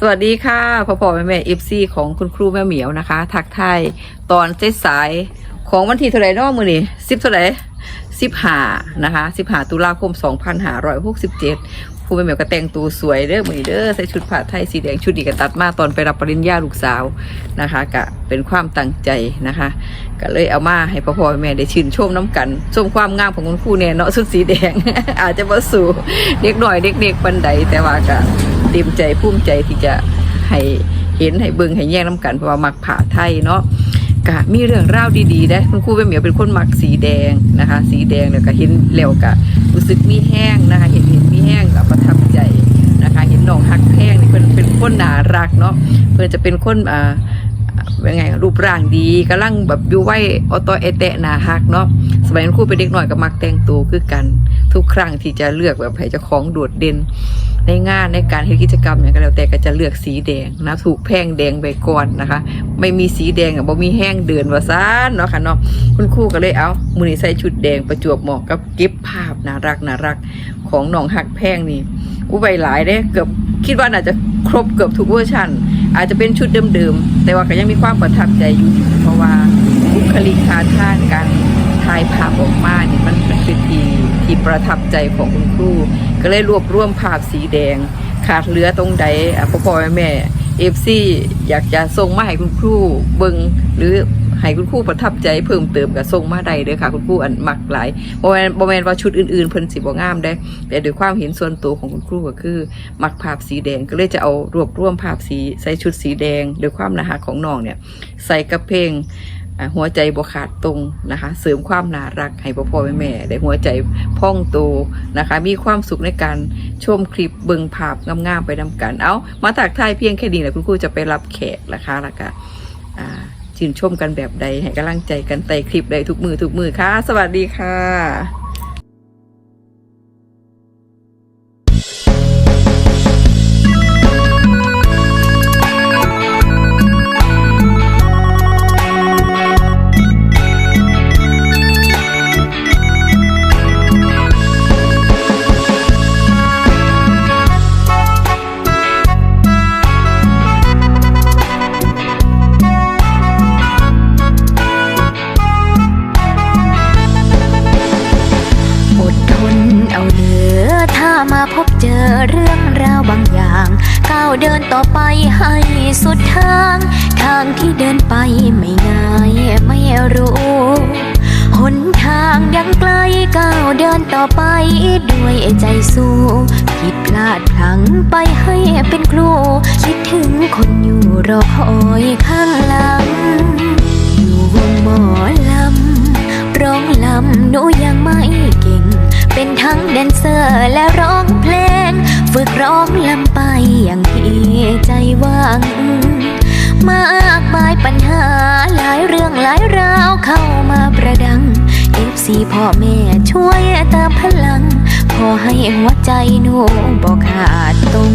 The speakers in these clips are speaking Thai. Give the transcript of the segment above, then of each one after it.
สวัสดีค่ะพ่อพ่อแม่แม่เอฟซีของคุณครูแม่เหมียวนะคะ ทักทายตอนเจ็ดสายของวันที่เท่าไหร่เนอกมือนี่สิบเท่าไหร่สิบห้านะคะสิบห้าตุลาคมสองพันห้าร้อยหกสิบเจ็ดครูแม่เหมียวก็แต่งตัวสวยเด้อมือเด้อใส่ชุดผ้าไทยสีแดงชุดดีก็ตัดมาตอนไปรับปริญญาลูกสาวนะคะกะเป็นความตั้งใจนะคะ ก็เลยเอามาให้พ่อพ่อแม่ได้ชื่นชมน้ำกันชมความงามของคุณครูเนี่ยเนาะชุดสีแดง อาจจะมาสู่เด็กหน่อยเด็กๆปันใดแต่ว่าก็ เต็มใจภูมิใจที่จะให้เห็นให้เบิ่งให้แย่งน้ำกันเพราะว่ามักผ่าไทยเนาะก็มีเรื่องราวดีๆได้คุณครูแม่เหมียวเป็นคนมักสีแดงนะคะ สีแดงแล้วก็เห็นแล้วก็รู้สึกมีแห้งนะคะเห็นเห็นมีแห้งก็ประทับใจนะคะ เห็นน้องฮักแพงนี่เพิ่นเป็นคนน่ารักเนาะเพิ่นจะเป็นคนอ่าเป็นไงรูปร่างดีกำลังแบบอยู่ไหวออตอเอเตะหนาฮักเนาะสมัยนั้นครูเป็นเด็กหน่อยก็มักแต่งตัวคือกัน ทุกครั้งที่จะเลือกแบบให้เจ้าของโดดเด่นในงานในการเฮ็ดกิจกรรมอย่างก็แล้วแต่ก็จะเลือกสีแดงนะถูกแพงแดงไปก่อนนะคะ ไม่มีสีแดงอะบ่มีแห้งเดินว่าซ่านเนาะค่ะเนาะคุณครูก็เลยเอามือนี้ใส่ชุดแดงประจวบเหมาะกับเก็บภาพน่ารักน่ารักของน้องหักแพงนี่อู้ใบหลายเด้เกือบคิดว่าน่าจะครบเกือบทุกเวอร์ชันอาจจะเป็นชุดเดิมๆแต่ว่าก็ยังมีความประทับใจอยู่เพราะว่าบุคลิกท่าทางการ ถ่ายภาพออกมานี่มันเป็นสิ่งที่ที่ประทับใจของคุณครู ก็เลยรวบรวมภาพสีแดง ขาดเหลือตรงใดพ่อพ่อแม่แม่เอฟซีอยากจะส่งมาให้คุณครูเบิงหรือให้คุณครูประทับใจเพิ่มเติมกับส่งมาได้เด้อค่ะ คุณครูอันมักหลายบ่แมนบ่แมนว่าชุดอื่นๆเพิ่นสิบ่งามได้ แต่ด้วยความเห็นส่วนตัวของคุณครูก็คือ มักภาพสีแดงก็เลยจะเอารวบรวมภาพสีใส่ชุดสีแดงด้วยความน่ารักของน้องเนี่ย ใส่กับเพง หัวใจบวขาดตรงนะคะ เสริมความน่ารักให้พ่อพ่อแม่แม่ได้หัวใจพ่องโตนะคะ มีความสุขในการชมคลิปเบิงภาพงามๆไปนำกัน เอามาตักทายเพียงแค่ดีแหละคุณครูจะไปรับแขกนะคะแล้วก็ชื่นชมกันแบบใดให้กำลังใจกันใต้คลิปใดทุกมือทุกมือค่ะ สวัสดีค่ะ มาพบเจอเรื่องราวบางอย่างก้าวเดินต่อไปให้สุดทาง ทางที่เดินไปไม่ง่ายไม่รู้ หนทางยังไกลก้าวเดินต่อไปด้วยใจสู้ผิดพลาดพลังไปให้เป็นครู คิดถึงคนอยู่รอคอยข้างหลัง อยู่วงหมอลำร้องลำหนูยังไม่เก่ง เป็นทั้งแดนเซอร์และร้อง ร้องลำไปอย่างที่ใจหวัง มากมายปัญหาหลายเรื่องหลายราวเข้ามาประดังเอฟซีพ่อแม่ช่วยเติมพลัง ขอให้หัวใจหนูบอกขาดตรง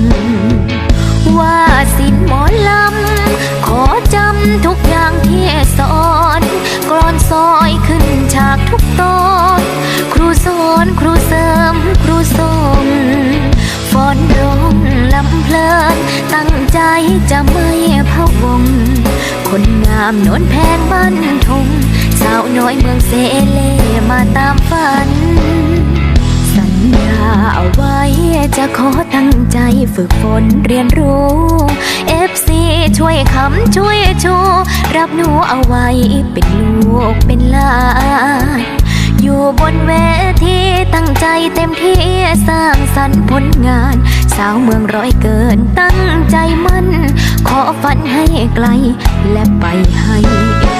ว่าสินหมอลำ ขอจำทุกอย่างที่สอนกรอนซอยขึ้นฉากทุกตอน ครูสอนครูเสริมครูส่งฟ้ จจะไม่พะวง คนงามโนนแพงบ้านทงสาวน้อยเมืองเซเลมาตามฝัน สัญญาเอาไว้จะขอตั้งใจฝึกฝนเรียนรู้ FC ช่วยคำช่วยชูรับหนูเอาไว้เป็นลูกเป็นหลานอยู่บนเวทีตั้งใจเต็มที่สร้างสรรค์ผลงาน สาวเมืองร้อยเกินตั้งใจมั่น ขอฝันให้ไกลและไปให้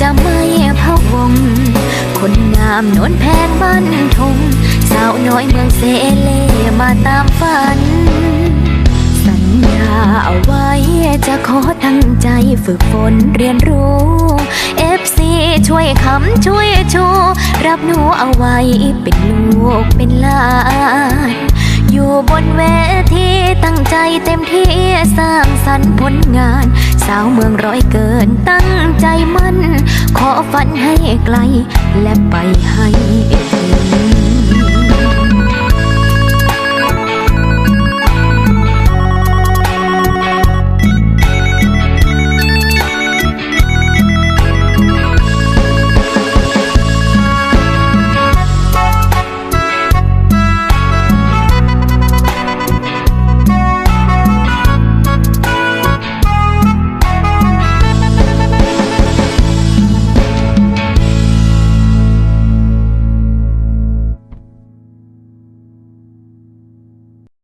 จะไม่พะวง คนงามนนแพงบ้านทงสาวน้อยเมืองเซเลมาตามฝัน สัญญาเอาไว้จะขอตั้งใจฝึกฝนเรียนรู้เอฟซีช่วยคำช่วยชูรับหนูเอาไว้เป็นลูกเป็นหลานอยู่บนเวทีตั้งใจเต็มที่สร้างสรรค์ผลงาน สาวเมืองร้อยเกินตั้งใจมั่น ขอฝันให้ไกลและไปให้